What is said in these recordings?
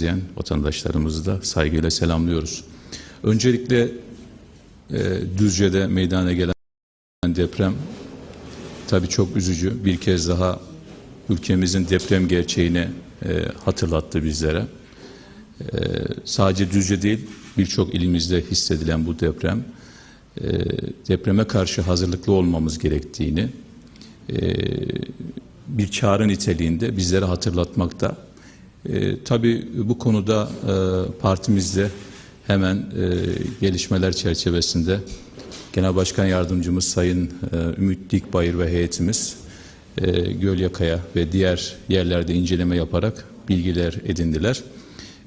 izleyen vatandaşlarımızı da saygıyla selamlıyoruz. Öncelikle e, Düzce'de meydana gelen deprem tabii çok üzücü. Bir kez daha ülkemizin deprem gerçeğini e, hatırlattı bizlere. E, sadece Düzce değil birçok ilimizde hissedilen bu deprem e, depreme karşı hazırlıklı olmamız gerektiğini e, bir çağrı niteliğinde bizlere hatırlatmakta. E, tabii bu konuda e, partimizde hemen e, gelişmeler çerçevesinde Genel Başkan Yardımcımız Sayın e, Ümit Dikbayır ve heyetimiz e, Gölyaka'ya ve diğer yerlerde inceleme yaparak bilgiler edindiler.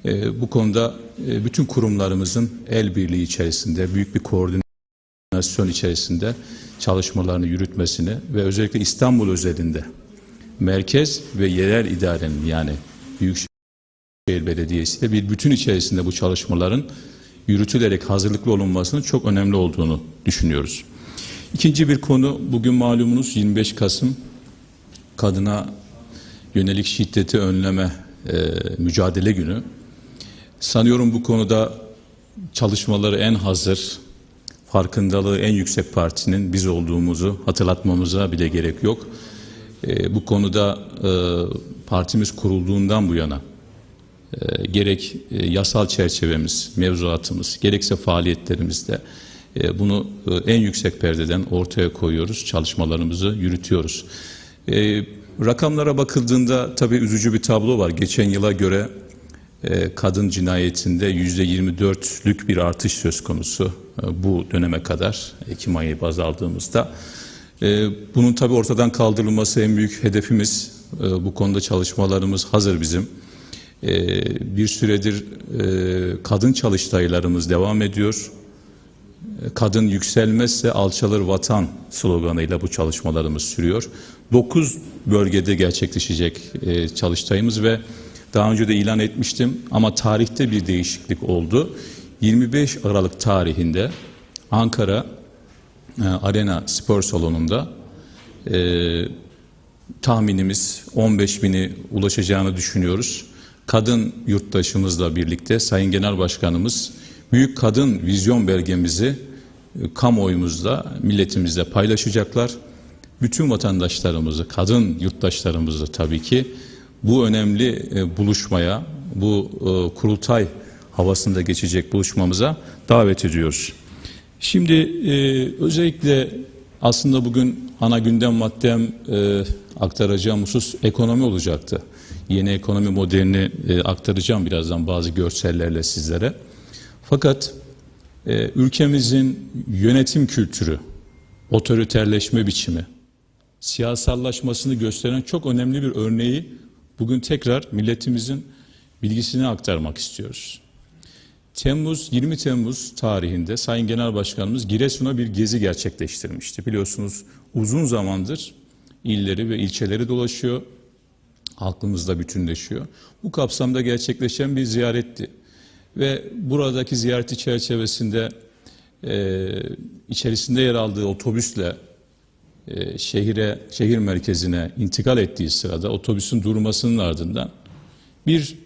E, bu konuda e, bütün kurumlarımızın el birliği içerisinde büyük bir koordinasyon içerisinde çalışmalarını yürütmesini ve özellikle İstanbul özelinde merkez ve yerel idarenin yani Büyükşehir Belediyesi de bir bütün içerisinde bu çalışmaların yürütülerek hazırlıklı olunmasının çok önemli olduğunu düşünüyoruz. İkinci bir konu bugün malumunuz 25 Kasım kadına yönelik şiddeti önleme e, mücadele günü. Sanıyorum bu konuda çalışmaları en hazır, farkındalığı en yüksek partinin biz olduğumuzu hatırlatmamıza bile gerek yok. E, bu konuda e, partimiz kurulduğundan bu yana e, gerek e, yasal çerçevemiz, mevzuatımız, gerekse faaliyetlerimizde e, bunu e, en yüksek perdeden ortaya koyuyoruz, çalışmalarımızı yürütüyoruz. Rakamlara bakıldığında tabii üzücü bir tablo var. Geçen yıla göre kadın cinayetinde yüzde 24'lük bir artış söz konusu bu döneme kadar Ekim ayı baz aldığımızda. Bunun tabii ortadan kaldırılması en büyük hedefimiz. Bu konuda çalışmalarımız hazır bizim. E, bir süredir e, kadın çalıştaylarımız devam ediyor. Kadın yükselmezse alçalır vatan sloganıyla bu çalışmalarımız sürüyor. 9 bölgede gerçekleşecek e, çalıştayımız ve daha önce de ilan etmiştim ama tarihte bir değişiklik oldu. 25 Aralık tarihinde Ankara e, Arena Spor Salonu'nda e, tahminimiz 15 bini ulaşacağını düşünüyoruz. Kadın yurttaşımızla birlikte Sayın Genel Başkanımız Büyük Kadın Vizyon Belgemizi e, kamuoyumuzda, milletimizle paylaşacaklar. Bütün vatandaşlarımızı, kadın yurttaşlarımızı tabii ki bu önemli e, buluşmaya, bu e, kurultay havasında geçecek buluşmamıza davet ediyoruz. Şimdi özellikle aslında bugün ana gündem maddem aktaracağım husus ekonomi olacaktı. Yeni ekonomi modelini e, aktaracağım birazdan bazı görsellerle sizlere. Fakat e, ülkemizin yönetim kültürü, otoriterleşme biçimi, siyasallaşmasını gösteren çok önemli bir örneği bugün tekrar milletimizin bilgisini aktarmak istiyoruz. Temmuz 20 Temmuz tarihinde Sayın Genel Başkanımız Giresun'a bir gezi gerçekleştirmişti. Biliyorsunuz uzun zamandır illeri ve ilçeleri dolaşıyor, aklımızda bütünleşiyor. Bu kapsamda gerçekleşen bir ziyaretti. Ve buradaki ziyareti çerçevesinde e, içerisinde yer aldığı otobüsle e, şehire, şehir merkezine intikal ettiği sırada otobüsün durmasının ardından bir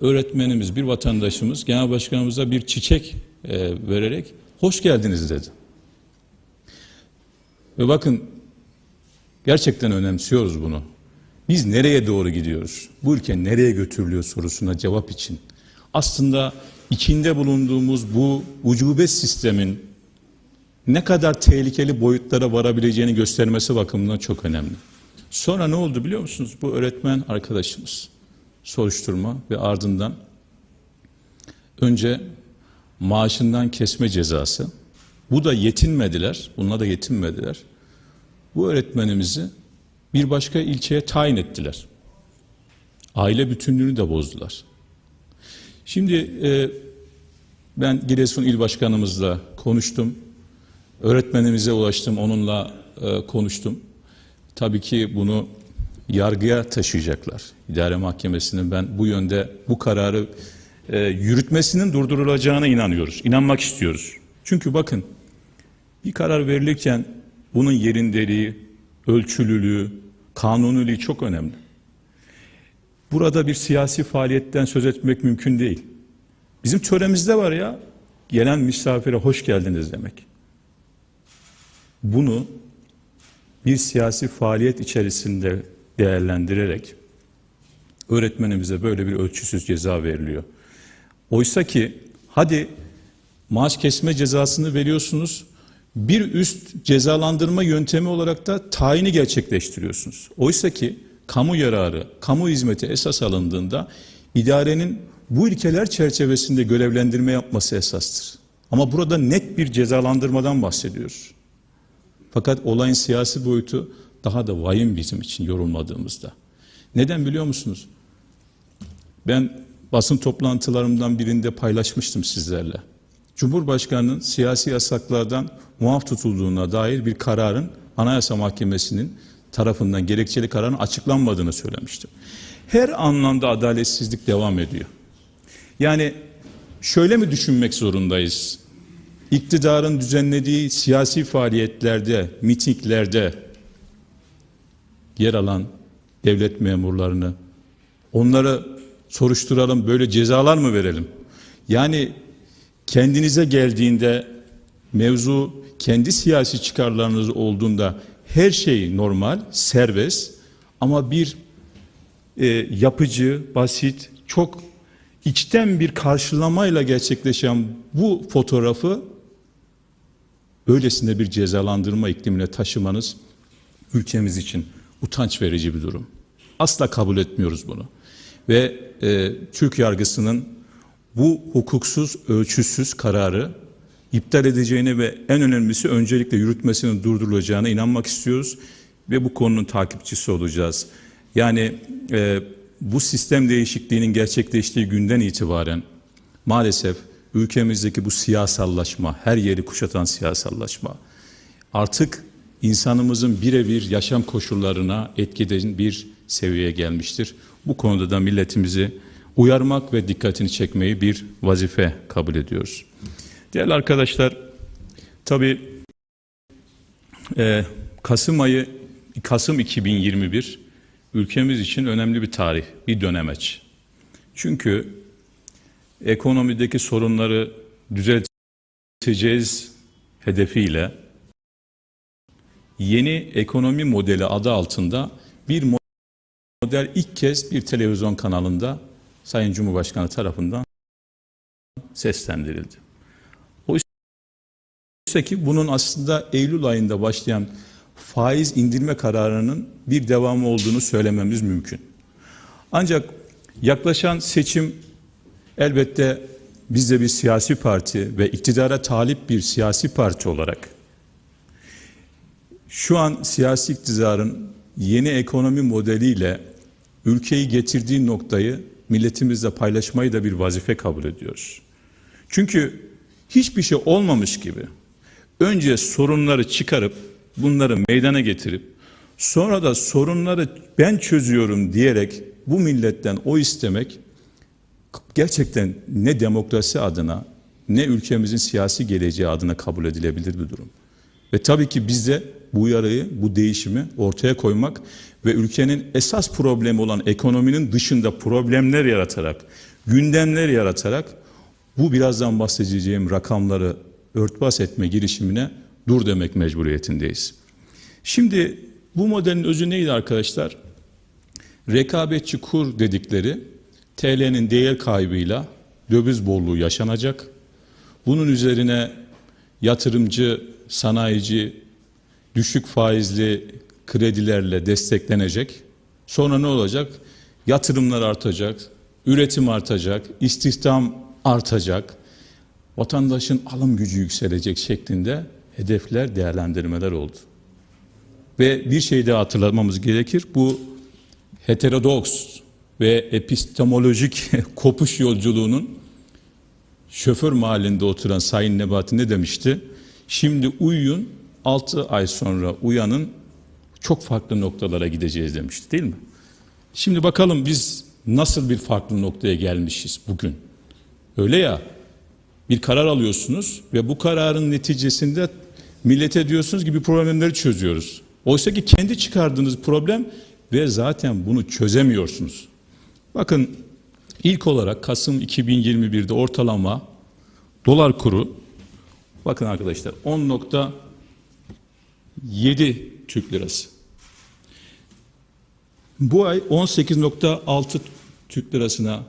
öğretmenimiz, bir vatandaşımız genel başkanımıza bir çiçek e, vererek hoş geldiniz dedi. Ve bakın gerçekten önemsiyoruz bunu. Biz nereye doğru gidiyoruz? Bu ülke nereye götürülüyor sorusuna cevap için. Aslında içinde bulunduğumuz bu ucube sistemin ne kadar tehlikeli boyutlara varabileceğini göstermesi bakımından çok önemli. Sonra ne oldu biliyor musunuz? Bu öğretmen arkadaşımız soruşturma ve ardından önce maaşından kesme cezası. Bu da yetinmediler. Bununla da yetinmediler. Bu öğretmenimizi bir başka ilçeye tayin ettiler. Aile bütünlüğünü de bozdular. Şimdi e, ben Giresun İl Başkanımızla konuştum. Öğretmenimize ulaştım, onunla e, konuştum. Tabii ki bunu yargıya taşıyacaklar. İdare Mahkemesi'nin ben bu yönde bu kararı e, yürütmesinin durdurulacağına inanıyoruz. İnanmak istiyoruz. Çünkü bakın bir karar verilirken bunun yerindeliği, ölçülülüğü, kanuniliği çok önemli. Burada bir siyasi faaliyetten söz etmek mümkün değil. Bizim töremizde var ya, gelen misafire hoş geldiniz demek. Bunu bir siyasi faaliyet içerisinde değerlendirerek öğretmenimize böyle bir ölçüsüz ceza veriliyor. Oysa ki hadi maaş kesme cezasını veriyorsunuz. Bir üst cezalandırma yöntemi olarak da tayini gerçekleştiriyorsunuz. Oysa ki kamu yararı, kamu hizmeti esas alındığında idarenin bu ilkeler çerçevesinde görevlendirme yapması esastır. Ama burada net bir cezalandırmadan bahsediyoruz. Fakat olayın siyasi boyutu daha da vahim bizim için yorulmadığımızda. Neden biliyor musunuz? Ben basın toplantılarımdan birinde paylaşmıştım sizlerle. Cumhurbaşkanının siyasi yasaklardan muaf tutulduğuna dair bir kararın Anayasa Mahkemesi'nin tarafından gerekçeli kararın açıklanmadığını söylemiştim. Her anlamda adaletsizlik devam ediyor. Yani şöyle mi düşünmek zorundayız? İktidarın düzenlediği siyasi faaliyetlerde, mitinglerde yer alan devlet memurlarını onları soruşturalım, böyle cezalar mı verelim? Yani kendinize geldiğinde mevzu kendi siyasi çıkarlarınız olduğunda her şey normal, serbest ama bir e, yapıcı, basit, çok içten bir karşılamayla gerçekleşen bu fotoğrafı böylesine bir cezalandırma iklimine taşımanız ülkemiz için utanç verici bir durum. Asla kabul etmiyoruz bunu. Ve e, Türk yargısının bu hukuksuz, ölçüsüz kararı iptal edeceğine ve en önemlisi öncelikle yürütmesinin durdurulacağına inanmak istiyoruz ve bu konunun takipçisi olacağız. Yani e, bu sistem değişikliğinin gerçekleştiği günden itibaren maalesef ülkemizdeki bu siyasallaşma, her yeri kuşatan siyasallaşma artık insanımızın birebir yaşam koşullarına etkiden bir seviyeye gelmiştir. Bu konuda da milletimizi uyarmak ve dikkatini çekmeyi bir vazife kabul ediyoruz. Değerli arkadaşlar, tabii e, Kasım ayı, Kasım 2021 ülkemiz için önemli bir tarih, bir dönemeç. Çünkü ekonomideki sorunları düzelteceğiz hedefiyle yeni ekonomi modeli adı altında bir model ilk kez bir televizyon kanalında Sayın Cumhurbaşkanı tarafından seslendirildi. Oysa ki bunun aslında Eylül ayında başlayan faiz indirme kararının bir devamı olduğunu söylememiz mümkün. Ancak yaklaşan seçim elbette biz de bir siyasi parti ve iktidara talip bir siyasi parti olarak şu an siyasi iktidarın yeni ekonomi modeliyle ülkeyi getirdiği noktayı milletimizle paylaşmayı da bir vazife kabul ediyoruz. Çünkü hiçbir şey olmamış gibi önce sorunları çıkarıp bunları meydana getirip sonra da sorunları ben çözüyorum diyerek bu milletten o istemek gerçekten ne demokrasi adına ne ülkemizin siyasi geleceği adına kabul edilebilir bir durum. Ve tabii ki biz de bu uyarıyı, bu değişimi ortaya koymak ve ülkenin esas problemi olan ekonominin dışında problemler yaratarak, gündemler yaratarak bu birazdan bahsedeceğim rakamları örtbas etme girişimine dur demek mecburiyetindeyiz. Şimdi bu modelin özü neydi arkadaşlar? Rekabetçi kur dedikleri TL'nin değer kaybıyla döviz bolluğu yaşanacak. Bunun üzerine yatırımcı, sanayici düşük faizli kredilerle desteklenecek. Sonra ne olacak? Yatırımlar artacak, üretim artacak, istihdam artacak, vatandaşın alım gücü yükselecek şeklinde hedefler, değerlendirmeler oldu. Ve bir şey daha hatırlamamız gerekir. Bu heterodoks ve epistemolojik kopuş yolculuğunun şoför mahallinde oturan Sayın Nebati ne demişti? Şimdi uyuyun, 6 ay sonra uyanın, çok farklı noktalara gideceğiz demişti değil mi? Şimdi bakalım biz nasıl bir farklı noktaya gelmişiz bugün. Öyle ya, bir karar alıyorsunuz ve bu kararın neticesinde millete diyorsunuz gibi problemleri çözüyoruz. Oysa ki kendi çıkardığınız problem ve zaten bunu çözemiyorsunuz. Bakın ilk olarak Kasım 2021'de ortalama dolar kuru bakın arkadaşlar 10.7 Türk lirası. Bu ay 18.6 Türk lirasına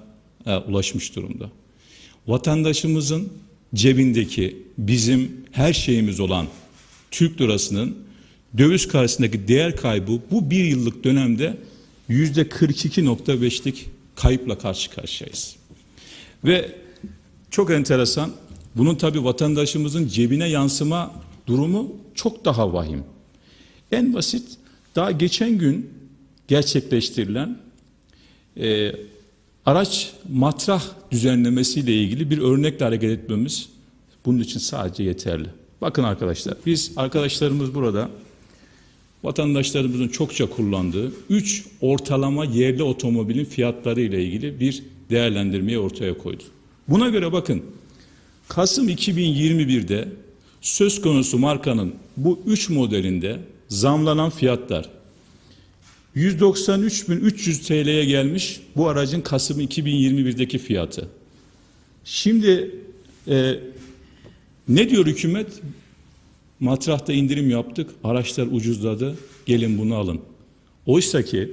e, ulaşmış durumda. Vatandaşımızın cebindeki bizim her şeyimiz olan Türk lirasının döviz karşısındaki değer kaybı bu bir yıllık dönemde yüzde 42.5'lik kayıpla karşı karşıyayız. Ve çok enteresan bunun tabi vatandaşımızın cebine yansıma durumu çok daha vahim. En basit daha geçen gün gerçekleştirilen e, araç matrah düzenlemesiyle ilgili bir örnekle hareket etmemiz bunun için sadece yeterli. Bakın arkadaşlar biz arkadaşlarımız burada vatandaşlarımızın çokça kullandığı 3 ortalama yerli otomobilin fiyatları ile ilgili bir değerlendirmeyi ortaya koydu. Buna göre bakın Kasım 2021'de söz konusu markanın bu 3 modelinde zamlanan fiyatlar 193.300 TL'ye gelmiş bu aracın Kasım 2021'deki fiyatı. Şimdi e, ne diyor hükümet? Matrahta indirim yaptık, araçlar ucuzladı, gelin bunu alın. Oysa ki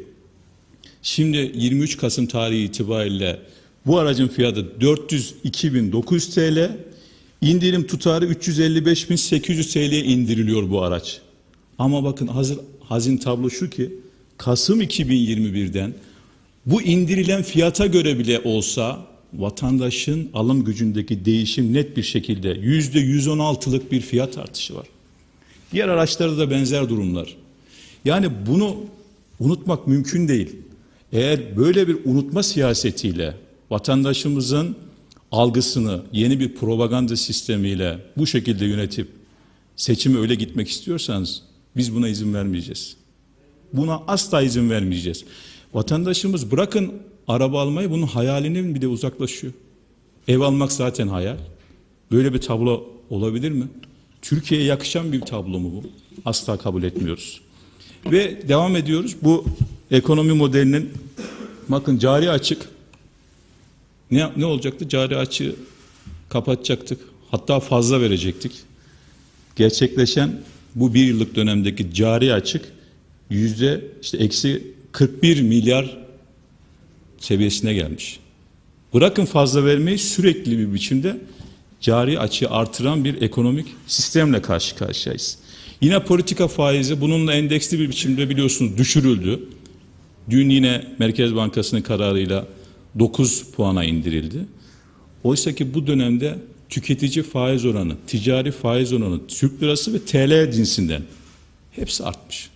şimdi 23 Kasım tarihi itibariyle bu aracın fiyatı 402.900 TL, indirim tutarı 355.800 TL'ye indiriliyor bu araç. Ama bakın hazır hazin tablo şu ki Kasım 2021'den bu indirilen fiyata göre bile olsa vatandaşın alım gücündeki değişim net bir şekilde yüzde 116'lık bir fiyat artışı var. Diğer araçlarda da benzer durumlar. Yani bunu unutmak mümkün değil. Eğer böyle bir unutma siyasetiyle vatandaşımızın algısını yeni bir propaganda sistemiyle bu şekilde yönetip seçime öyle gitmek istiyorsanız biz buna izin vermeyeceğiz. Buna asla izin vermeyeceğiz. Vatandaşımız bırakın araba almayı bunun hayalinin bile uzaklaşıyor. Ev almak zaten hayal. Böyle bir tablo olabilir mi? Türkiye'ye yakışan bir tablo mu bu? Asla kabul etmiyoruz. Ve devam ediyoruz. Bu ekonomi modelinin bakın cari açık ne, ne olacaktı? Cari açığı kapatacaktık. Hatta fazla verecektik. Gerçekleşen bu bir yıllık dönemdeki cari açık yüzde işte eksi 41 milyar seviyesine gelmiş. Bırakın fazla vermeyi sürekli bir biçimde cari açığı artıran bir ekonomik sistemle karşı karşıyayız. Yine politika faizi bununla endeksli bir biçimde biliyorsunuz düşürüldü. Dün yine Merkez Bankası'nın kararıyla 9 puana indirildi. Oysa ki bu dönemde tüketici faiz oranı, ticari faiz oranı, Türk lirası ve TL cinsinden hepsi artmış.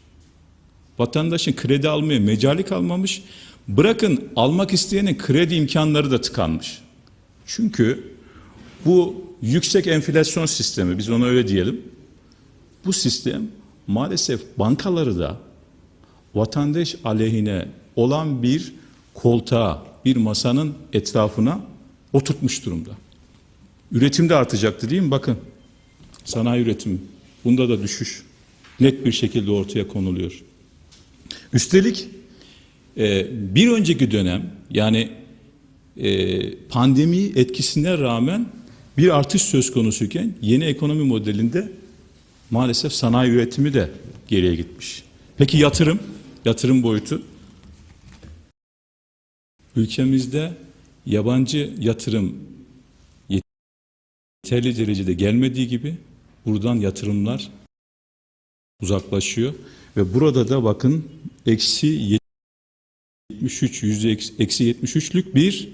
Vatandaşın kredi almaya mecali kalmamış. Bırakın almak isteyenin kredi imkanları da tıkanmış. Çünkü bu yüksek enflasyon sistemi biz ona öyle diyelim. Bu sistem maalesef bankaları da vatandaş aleyhine olan bir koltuğa, bir masanın etrafına oturtmuş durumda. Üretim de artacaktı değil mi? Bakın sanayi üretimi bunda da düşüş net bir şekilde ortaya konuluyor. Üstelik e, bir önceki dönem yani e, pandemi etkisine rağmen bir artış söz konusuyken yeni ekonomi modelinde maalesef sanayi üretimi de geriye gitmiş. Peki yatırım, yatırım boyutu? Ülkemizde yabancı yatırım yeterli derecede gelmediği gibi buradan yatırımlar uzaklaşıyor ve burada da bakın eksi 73 yüzde eksi 73'lük bir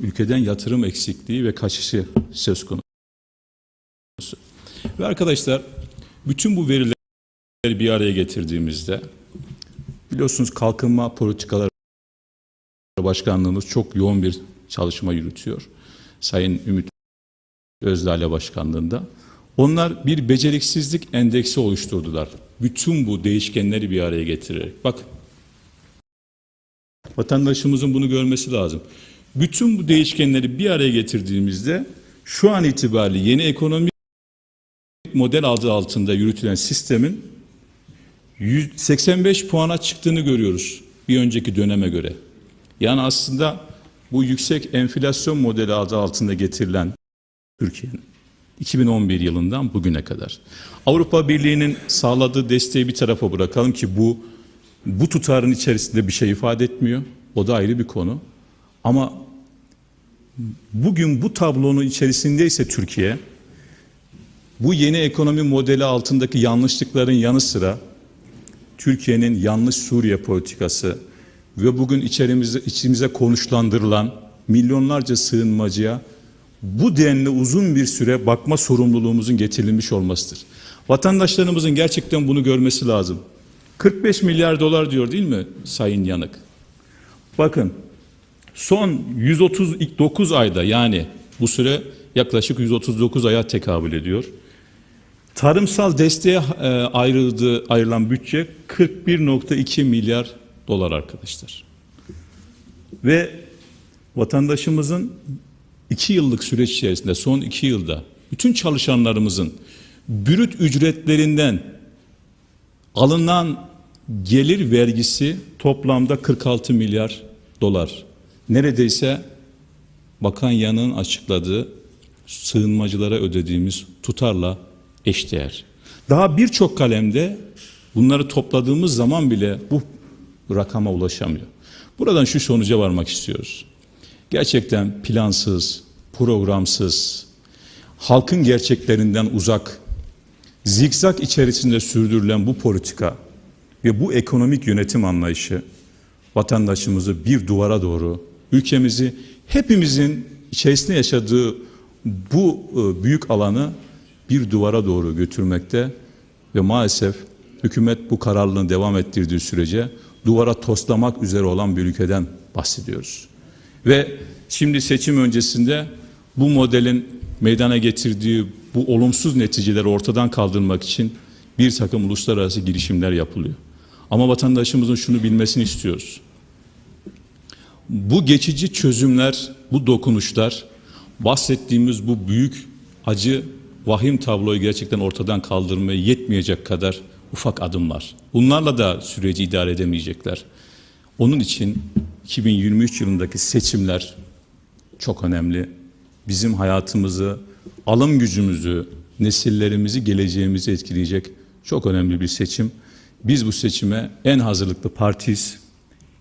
ülkeden yatırım eksikliği ve kaçışı söz konusu. Ve arkadaşlar bütün bu verileri bir araya getirdiğimizde biliyorsunuz kalkınma politikaları başkanlığımız çok yoğun bir çalışma yürütüyor. Sayın Ümit Özdağ'la başkanlığında. Onlar bir beceriksizlik endeksi oluşturdular. Bütün bu değişkenleri bir araya getirerek. Bak vatandaşımızın bunu görmesi lazım. Bütün bu değişkenleri bir araya getirdiğimizde şu an itibariyle yeni ekonomik model adı altında yürütülen sistemin 85 puana çıktığını görüyoruz bir önceki döneme göre. Yani aslında bu yüksek enflasyon modeli adı altında getirilen Türkiye'nin 2011 yılından bugüne kadar. Avrupa Birliği'nin sağladığı desteği bir tarafa bırakalım ki bu bu tutarın içerisinde bir şey ifade etmiyor. O da ayrı bir konu. Ama bugün bu tablonun içerisindeyse Türkiye bu yeni ekonomi modeli altındaki yanlışlıkların yanı sıra Türkiye'nin yanlış Suriye politikası ve bugün içerimize, içimize konuşlandırılan milyonlarca sığınmacıya bu denli uzun bir süre bakma sorumluluğumuzun getirilmiş olmasıdır. Vatandaşlarımızın gerçekten bunu görmesi lazım. 45 milyar dolar diyor değil mi Sayın Yanık? Bakın son 139 ayda yani bu süre yaklaşık 139 aya tekabül ediyor. Tarımsal desteğe e, ayrıldığı ayrılan bütçe 41.2 milyar dolar arkadaşlar. Ve vatandaşımızın iki yıllık süreç içerisinde son iki yılda bütün çalışanlarımızın bürüt ücretlerinden alınan gelir vergisi toplamda 46 milyar dolar. Neredeyse Bakan Yan'ın açıkladığı sığınmacılara ödediğimiz tutarla eşdeğer. Daha birçok kalemde bunları topladığımız zaman bile bu rakama ulaşamıyor. Buradan şu sonuca varmak istiyoruz. Gerçekten plansız, programsız, halkın gerçeklerinden uzak, zikzak içerisinde sürdürülen bu politika ve bu ekonomik yönetim anlayışı vatandaşımızı bir duvara doğru, ülkemizi hepimizin içerisinde yaşadığı bu e, büyük alanı bir duvara doğru götürmekte ve maalesef hükümet bu kararlılığını devam ettirdiği sürece duvara toslamak üzere olan bir ülkeden bahsediyoruz. Ve şimdi seçim öncesinde bu modelin meydana getirdiği bu olumsuz neticeleri ortadan kaldırmak için bir takım uluslararası girişimler yapılıyor. Ama vatandaşımızın şunu bilmesini istiyoruz. Bu geçici çözümler, bu dokunuşlar bahsettiğimiz bu büyük acı vahim tabloyu gerçekten ortadan kaldırmaya yetmeyecek kadar ufak adımlar. Bunlarla da süreci idare edemeyecekler. Onun için 2023 yılındaki seçimler çok önemli. Bizim hayatımızı, alım gücümüzü, nesillerimizi, geleceğimizi etkileyecek çok önemli bir seçim. Biz bu seçime en hazırlıklı partiyiz.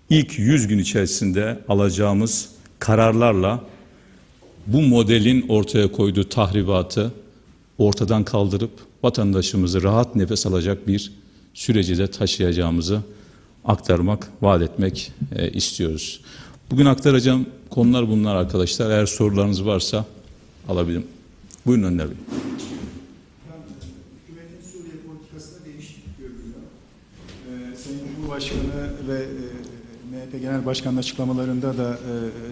İlk 100 gün içerisinde alacağımız kararlarla bu modelin ortaya koyduğu tahribatı ortadan kaldırıp vatandaşımızı rahat nefes alacak bir süreci de taşıyacağımızı aktarmak, vaat etmek e, istiyoruz. Bugün aktaracağım konular bunlar arkadaşlar. Eğer sorularınız varsa alabilirim. Buyurun Önder Bey. Hükümetin Suriye politikasında değişiklik görülüyor. Ee, Sayın Cumhurbaşkanı ve e, MHP Genel Başkanı'nın açıklamalarında da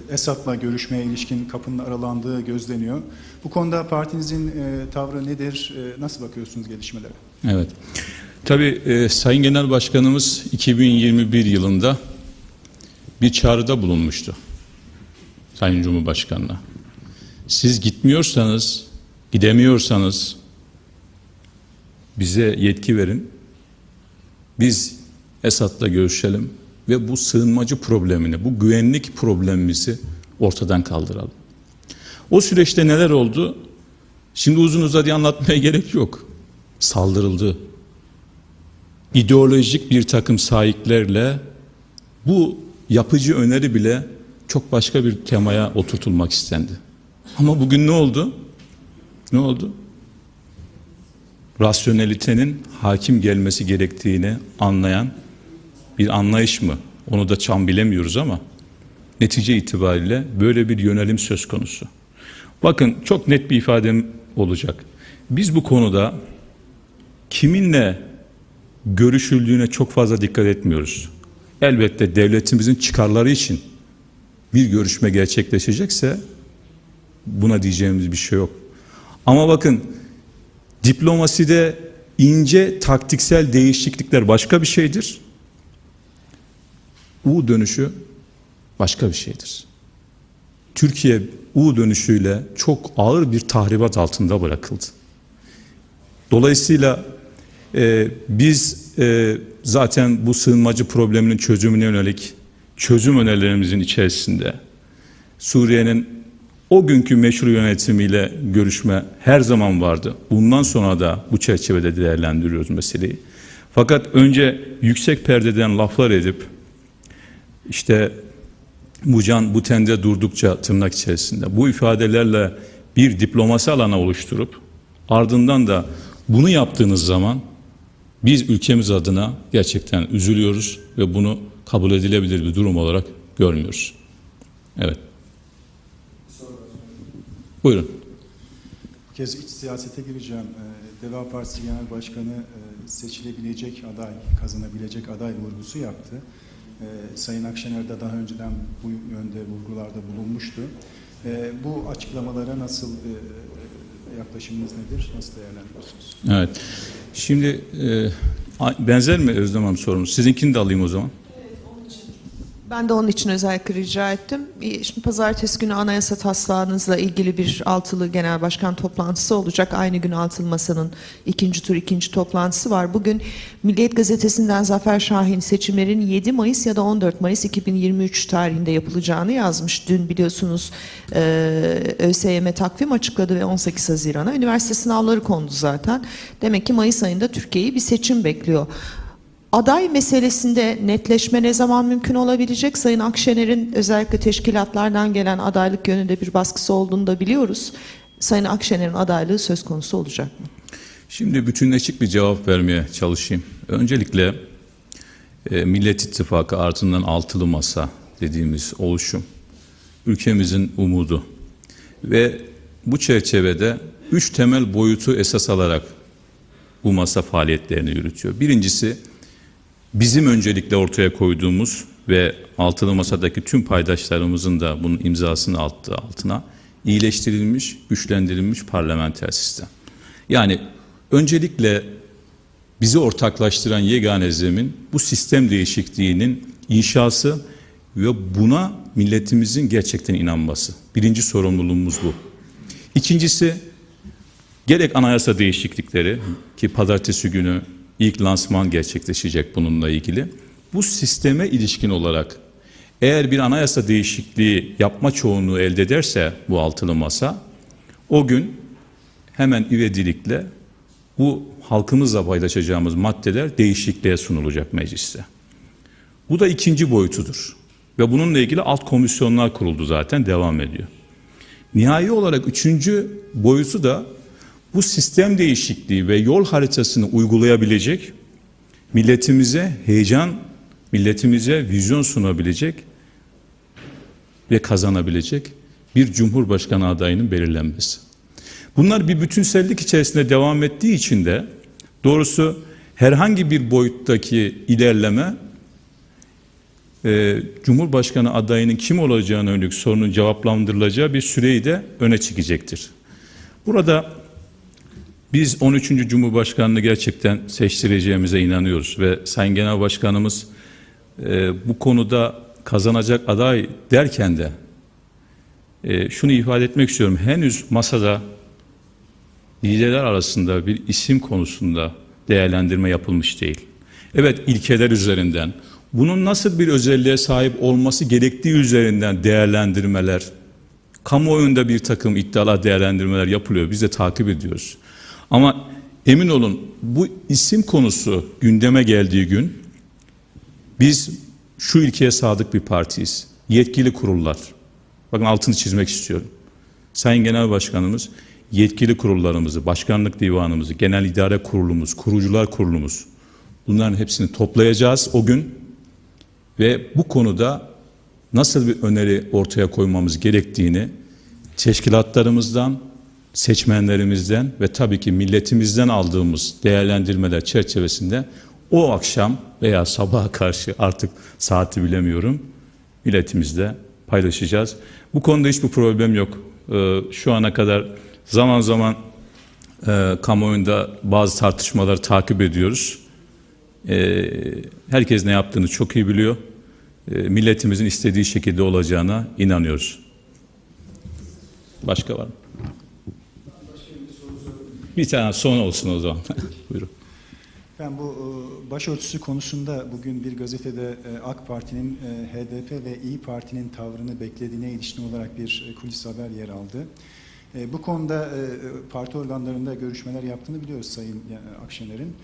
e, Esad'la görüşmeye ilişkin kapının aralandığı gözleniyor. Bu konuda partinizin e, tavrı nedir? E, nasıl bakıyorsunuz gelişmelere? Evet. Tabii e, Sayın Genel Başkanımız 2021 yılında bir çağrıda bulunmuştu. Sayın Cumhurbaşkanı'na. Siz gitmiyorsanız, gidemiyorsanız bize yetki verin. Biz Esad'la görüşelim ve bu sığınmacı problemini, bu güvenlik problemimizi ortadan kaldıralım. O süreçte neler oldu? Şimdi uzun uzadıya anlatmaya gerek yok. Saldırıldı. İdeolojik bir takım sahiplerle bu yapıcı öneri bile çok başka bir temaya oturtulmak istendi. Ama bugün ne oldu? Ne oldu? Rasyonelitenin hakim gelmesi gerektiğini anlayan bir anlayış mı? Onu da çam bilemiyoruz ama netice itibariyle böyle bir yönelim söz konusu. Bakın çok net bir ifadem olacak. Biz bu konuda kiminle görüşüldüğüne çok fazla dikkat etmiyoruz. Elbette devletimizin çıkarları için bir görüşme gerçekleşecekse buna diyeceğimiz bir şey yok. Ama bakın diplomaside ince taktiksel değişiklikler başka bir şeydir. U dönüşü başka bir şeydir. Türkiye U dönüşüyle çok ağır bir tahribat altında bırakıldı. Dolayısıyla e, biz e, zaten bu sığınmacı probleminin çözümüne yönelik çözüm önerilerimizin içerisinde Suriye'nin o günkü meşru yönetimiyle görüşme her zaman vardı. Bundan sonra da bu çerçevede değerlendiriyoruz meseleyi. Fakat önce yüksek perdeden laflar edip işte bu can bu tende durdukça tırnak içerisinde bu ifadelerle bir diplomasi alanı oluşturup ardından da bunu yaptığınız zaman biz ülkemiz adına gerçekten üzülüyoruz ve bunu kabul edilebilir bir durum olarak görmüyoruz. Evet. Buyurun. Bu kez iç siyasete gireceğim. Ee, Deva Partisi Genel Başkanı e, seçilebilecek aday, kazanabilecek aday vurgusu yaptı. Ee, Sayın Akşener de daha önceden bu yönde vurgularda bulunmuştu. Ee, Bu açıklamalara nasıl e, yaklaşımınız nedir? Nasıl değerlendiriyorsunuz? Evet. Şimdi e, benzer mi Özlem Hanım sorunuz? Sizinkini de alayım o zaman. Ben de onun için özellikle rica ettim. Şimdi pazartesi günü anayasa taslağınızla ilgili bir altılı genel başkan toplantısı olacak. Aynı gün altılı masanın ikinci tur ikinci toplantısı var. Bugün Milliyet Gazetesi'nden Zafer Şahin seçimlerin 7 Mayıs ya da 14 Mayıs 2023 tarihinde yapılacağını yazmış. Dün biliyorsunuz e, ÖSYM takvim açıkladı ve 18 Haziran'a üniversite sınavları kondu zaten. Demek ki Mayıs ayında Türkiye'yi bir seçim bekliyor. Aday meselesinde netleşme ne zaman mümkün olabilecek? Sayın Akşener'in özellikle teşkilatlardan gelen adaylık yönünde bir baskısı olduğunu da biliyoruz. Sayın Akşener'in adaylığı söz konusu olacak mı? Şimdi bütünleşik bir cevap vermeye çalışayım. Öncelikle e, Millet İttifakı ardından altılı masa dediğimiz oluşum ülkemizin umudu ve bu çerçevede üç temel boyutu esas alarak bu masa faaliyetlerini yürütüyor. Birincisi bizim öncelikle ortaya koyduğumuz ve altılı masadaki tüm paydaşlarımızın da bunun imzasını attığı altına iyileştirilmiş, güçlendirilmiş parlamenter sistem. Yani öncelikle bizi ortaklaştıran yegane zemin bu sistem değişikliğinin inşası ve buna milletimizin gerçekten inanması. Birinci sorumluluğumuz bu. İkincisi gerek anayasa değişiklikleri ki pazartesi günü ilk lansman gerçekleşecek bununla ilgili. Bu sisteme ilişkin olarak eğer bir anayasa değişikliği yapma çoğunluğu elde ederse bu altılı masa o gün hemen ivedilikle bu halkımızla paylaşacağımız maddeler değişikliğe sunulacak mecliste. Bu da ikinci boyutudur. Ve bununla ilgili alt komisyonlar kuruldu zaten devam ediyor. Nihai olarak üçüncü boyutu da bu sistem değişikliği ve yol haritasını uygulayabilecek, milletimize heyecan, milletimize vizyon sunabilecek ve kazanabilecek bir cumhurbaşkanı adayının belirlenmesi. Bunlar bir bütünsellik içerisinde devam ettiği için de doğrusu herhangi bir boyuttaki ilerleme e, Cumhurbaşkanı adayının kim olacağına yönelik sorunun cevaplandırılacağı bir süreyi de öne çekecektir. Burada biz 13. Cumhurbaşkanını gerçekten seçtireceğimize inanıyoruz ve Sayın Genel Başkanımız e, bu konuda kazanacak aday derken de e, şunu ifade etmek istiyorum. Henüz masada liderler arasında bir isim konusunda değerlendirme yapılmış değil. Evet ilkeler üzerinden, bunun nasıl bir özelliğe sahip olması gerektiği üzerinden değerlendirmeler, kamuoyunda bir takım iddialar değerlendirmeler yapılıyor. Biz de takip ediyoruz. Ama emin olun bu isim konusu gündeme geldiği gün biz şu ilkeye sadık bir partiyiz. Yetkili kurullar. Bakın altını çizmek istiyorum. Sayın Genel Başkanımız yetkili kurullarımızı, başkanlık divanımızı, genel idare kurulumuz, kurucular kurulumuz bunların hepsini toplayacağız o gün ve bu konuda nasıl bir öneri ortaya koymamız gerektiğini teşkilatlarımızdan, seçmenlerimizden ve tabii ki milletimizden aldığımız değerlendirmeler çerçevesinde o akşam veya sabaha karşı artık saati bilemiyorum milletimizle paylaşacağız. Bu konuda hiçbir problem yok. Ee, şu ana kadar zaman zaman e, kamuoyunda bazı tartışmaları takip ediyoruz. Ee, herkes ne yaptığını çok iyi biliyor. Ee, milletimizin istediği şekilde olacağına inanıyoruz. Başka var mı? Bir tane son olsun o zaman. Buyurun. Ben bu e, başörtüsü konusunda bugün bir gazetede e, AK Parti'nin e, HDP ve İyi Parti'nin tavrını beklediğine ilişkin olarak bir kulis haber yer aldı. Bu konuda parti organlarında görüşmeler yaptığını biliyoruz Sayın Akşener'in.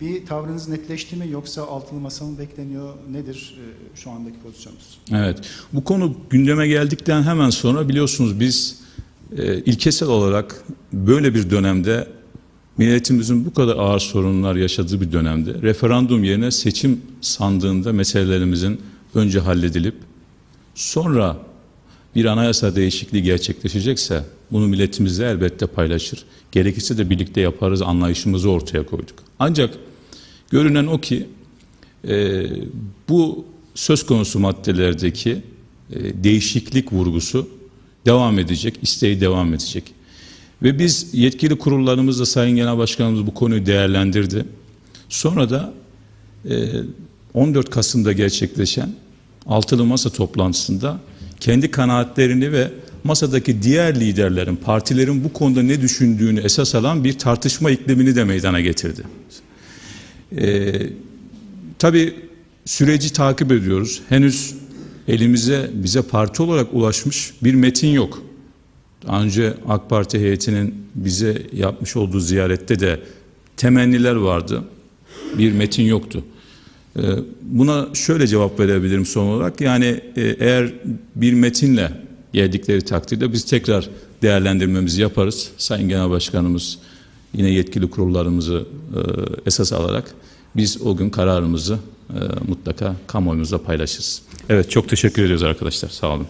Bir tavrınız netleşti mi yoksa altılı masa mı bekleniyor? Nedir şu andaki pozisyonunuz? Evet. Bu konu gündeme geldikten hemen sonra biliyorsunuz biz e, ilkesel olarak böyle bir dönemde milletimizin bu kadar ağır sorunlar yaşadığı bir dönemde referandum yerine seçim sandığında meselelerimizin önce halledilip sonra bir anayasa değişikliği gerçekleşecekse bunu milletimizle elbette paylaşır. Gerekirse de birlikte yaparız anlayışımızı ortaya koyduk. Ancak görünen o ki e, bu söz konusu maddelerdeki e, değişiklik vurgusu devam edecek, isteği devam edecek. Ve biz yetkili kurullarımızla Sayın Genel Başkanımız bu konuyu değerlendirdi. Sonra da e, 14 Kasım'da gerçekleşen altılı masa toplantısında kendi kanaatlerini ve masadaki diğer liderlerin, partilerin bu konuda ne düşündüğünü esas alan bir tartışma iklimini de meydana getirdi. Ee, tabii süreci takip ediyoruz. Henüz elimize bize parti olarak ulaşmış bir metin yok. Daha önce AK Parti heyetinin bize yapmış olduğu ziyarette de temenniler vardı. Bir metin yoktu. Ee, Buna şöyle cevap verebilirim son olarak. Yani e, eğer bir metinle geldikleri takdirde biz tekrar değerlendirmemizi yaparız. Sayın Genel Başkanımız yine yetkili kurullarımızı e, esas alarak biz o gün kararımızı mutlaka kamuoyumuzla paylaşırız. Evet çok teşekkür ediyoruz arkadaşlar. Sağ olun.